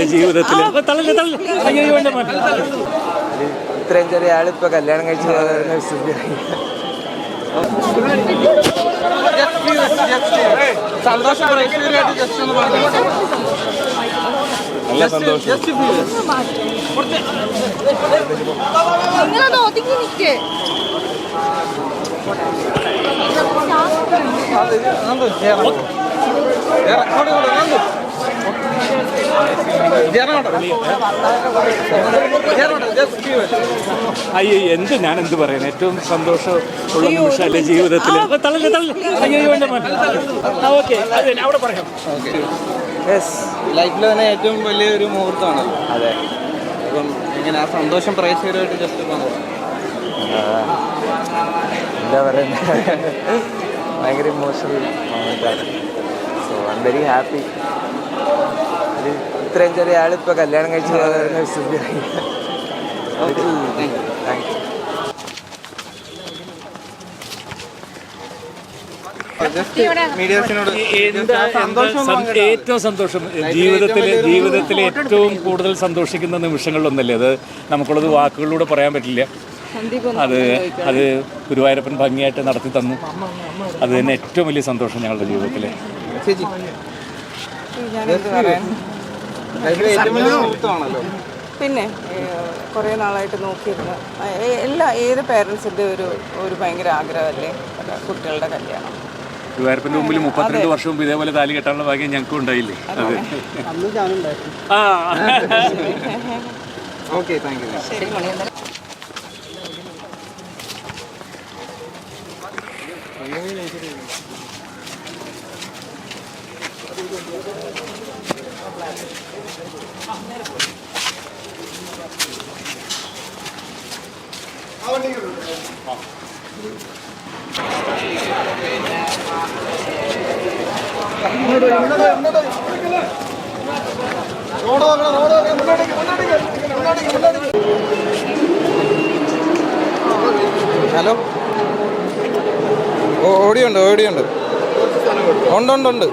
എന്റെ ജീവിതത്തിൽ. ഇത്രയും ചെറിയ ആളിപ്പോ കല്യാണം കഴിച്ചു സന്തോഷം നല്ല സന്തോഷം. ഒതുങ്ങി നിൽക്കേ അയ്യോ എന്ത് ഞാൻ എന്ത് പറയുന്നു? ഏറ്റവും സന്തോഷമുള്ള നിമിഷം അല്ലേ ജീവിതത്തിൽ തള്ളല്ലേ തള്ളല്ലേ അയ്യോ വേണ്ട മോൻ. ആ ഓക്കെ. അവിടെ പറയാം. യെസ് ലൈഫിൽ തന്നെ ഏറ്റവും വലിയൊരു മുഹൂർത്തമാണല്ലോ. അതെ. അപ്പം ഇങ്ങനെ ആ സന്തോഷം പ്രേക്ഷകരുമായിട്ട് ജസ്റ്റ് പറഞ്ഞു എന്താ പറയുക ഭയങ്കര ഇമോഷണൽ മൊമെന്റാണ് so I'm very happy ഇത്രയും ചെറിയ ആളിപ്പോ കല്യാണം കഴിച്ചു താങ്ക് യു ഏറ്റവും സന്തോഷം? ജീവിതത്തിൽ ജീവിതത്തിൽ ഏറ്റവും കൂടുതൽ സന്തോഷിക്കുന്ന നിമിഷങ്ങളിലൊന്നല്ലേ അത്? നമുക്കുള്ളത് വാക്കുകളിലൂടെ പറയാൻ പറ്റില്ല. അത് അത് ഗുരുവായൂരപ്പൻ ഭംഗിയായിട്ട് നടത്തി തന്നു. അത് തന്നെ ഏറ്റവും വലിയ സന്തോഷം ഞങ്ങളുടെ ജീവിതത്തിൽ പിന്നെ കുറേ നാളായിട്ട് നോക്കിയിരുന്ന. എല്ലാ ഏത് പേരൻസിന്റെ ഒരു ഒരു ഭയങ്കര ആഗ്രഹമല്ലേ? കുട്ടികളുടെ കല്യാണം. ഗുരുവായൂരപ്പന്റെ മുമ്പിൽ മുപ്പത്തിരണ്ട് വർഷം മുമ്പ് ഇതേപോലെ താലി കെട്ടാനുള്ള ഭാഗ്യം ഞങ്ങൾക്കും ഉണ്ടായില്ലേ? ആ. Okay thank you. ഹലോ. ഓ ഓടിയുണ്ട് ഓടിയുണ്ട്. ഉണ്ട് ഉണ്ട് ഉണ്ട്